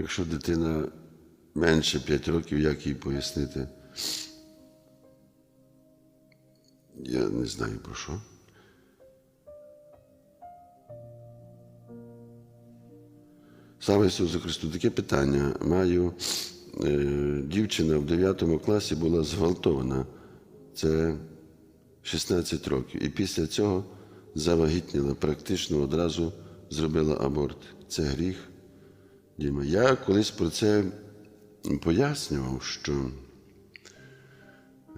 Якщо дитина менше 5 років, як їй пояснити? Я не знаю про що. Слава Ісусу Христу, таке питання. Маю е, дівчина в 9 класі була зґвалтована. Це 16 років. І після цього завагітніла, практично одразу зробила аборт. Це гріх. Діма. Я колись про це пояснював, що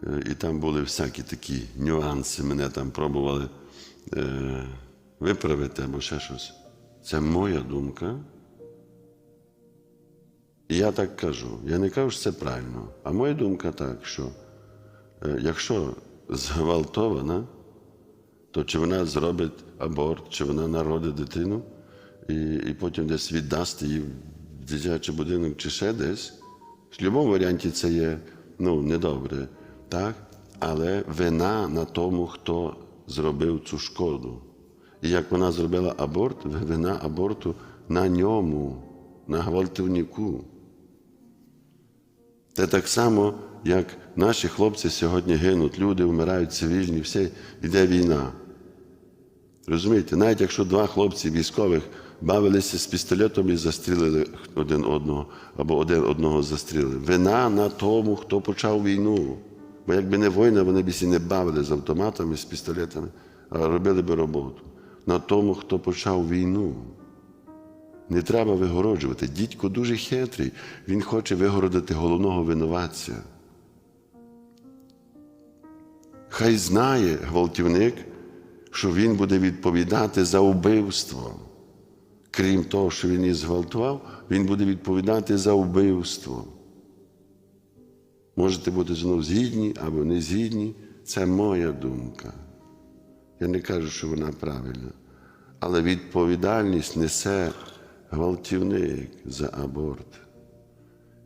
е, і там були всякі такі нюанси, мене там пробували е, виправити або ще щось. Це моя думка. І я так кажу. Я не кажу, що це правильно. А моя думка так, що е, якщо зґвалтована, то чи вона зробить аборт, чи вона народить дитину, і, і потім десь віддасть її дитячий будинок чи ще десь. В будь-якому варіанті це є ну, недобре, так? але вина на тому, хто зробив цю шкоду. І як вона зробила аборт, вина аборту на ньому, на гвалтівнику. Це так само, як наші хлопці сьогодні гинуть, люди вмирають цивільні, все, йде війна. Розумієте, навіть якщо два хлопці військових бавилися з пістолетом і застрілили один одного, або один одного застрілили. Вина на тому, хто почав війну. Бо якби не війна, вони б і не бавили з автоматами, з пістолетами, а робили би роботу. На тому, хто почав війну. Не треба вигороджувати. Дідько дуже хитрий. Він хоче вигородити головного винуватця. Хай знає гвалтівник, що він буде відповідати за вбивство. Крім того, що він її зґвалтував, він буде відповідати за вбивство. Можете бути знову згідні або не згідні. Це моя думка. Я не кажу, що вона правильна. Але відповідальність несе гвалтівник за аборт.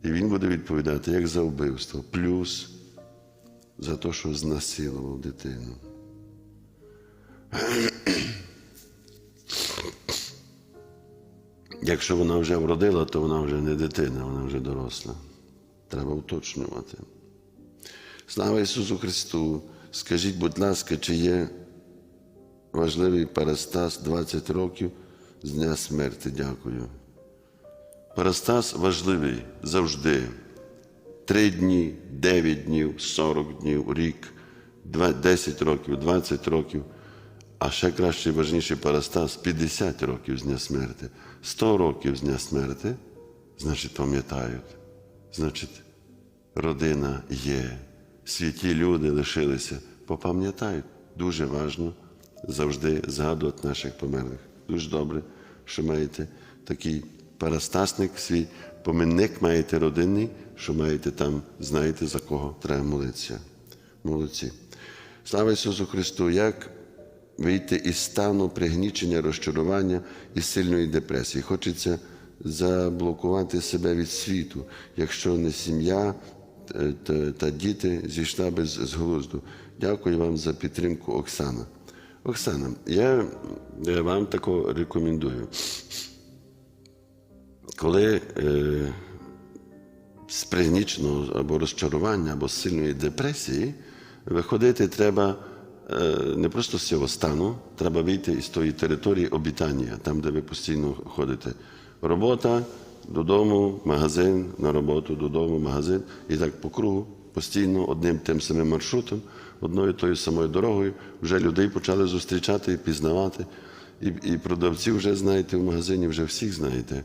І він буде відповідати як за вбивство, плюс за те, що знасилував дитину. Якщо вона вже вродила, то вона вже не дитина, вона вже доросла. Треба уточнювати. Слава Ісусу Христу! Скажіть, будь ласка, чи є важливий парастас 20 років з дня смерті? Дякую. Парастас важливий завжди. Три дні, 9 днів, 40 днів, рік, 10 років, 20 років. А ще краще і важніший парастас 50 років з дня смерті, 100 років з дня смерти, значить, пам'ятають, значить, родина є, святі люди лишилися, попам'ятають. Дуже важливо завжди згадувати наших померлих. Дуже добре, що маєте такий парастасник свій, поминник маєте родинний, що маєте там, знаєте, за кого треба молитися. Молодці. Слава Ісусу Христу! Як вийти із стану пригнічення, розчарування і сильної депресії. Хочеться заблокувати себе від світу, якщо не сім'я е, та, діти зійшла без з глузду. Дякую вам за підтримку, Оксана. Оксана, я е, вам тако рекомендую. Коли е, з пригніченого або розчарування, або з сильної депресії виходити треба не просто з цього стану, треба вийти із тої території обітання, там, де ви постійно ходите. Робота, додому, магазин, на роботу, додому, магазин. І так по кругу, постійно одним тим самим маршрутом, одною тою самою дорогою. Вже людей почали зустрічати і пізнавати. І, і продавців вже знаєте в магазині, вже всіх знаєте.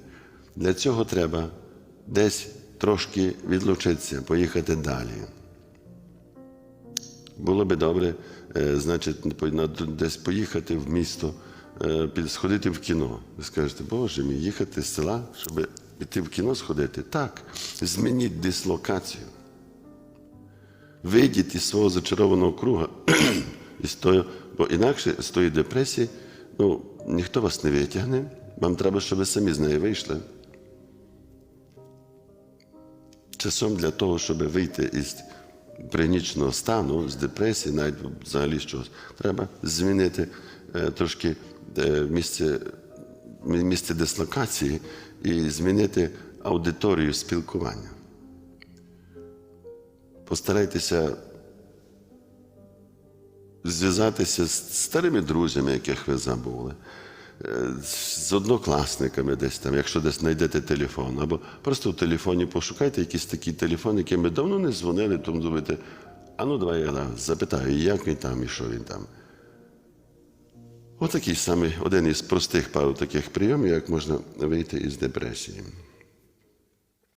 Для цього треба десь трошки відлучитися, поїхати далі. Було би добре, е, значить, десь поїхати в місто, е, сходити в кіно. Ви скажете, Боже мій, їхати з села, щоб піти в кіно сходити. Так, змініть дислокацію. Вийдіть із свого зачарованого круга, бо інакше з тої депресії ну, ніхто вас не витягне. Вам треба, щоб ви самі з неї вийшли. Часом для того, щоб вийти із пригніченого стану, з депресії, навіть взагалі чогось, треба змінити е, трошки е, місце, місце дислокації і змінити аудиторію спілкування. Постарайтеся зв'язатися з старими друзями, яких ви забули, з однокласниками десь там, якщо десь знайдете телефон, або просто в телефоні пошукайте якийсь такий телефон, який ми давно не дзвонили, тому думаєте, а ну давай я запитаю, як він там і що він там. Отакий самий один із простих пару таких прийомів, як можна вийти із депресії.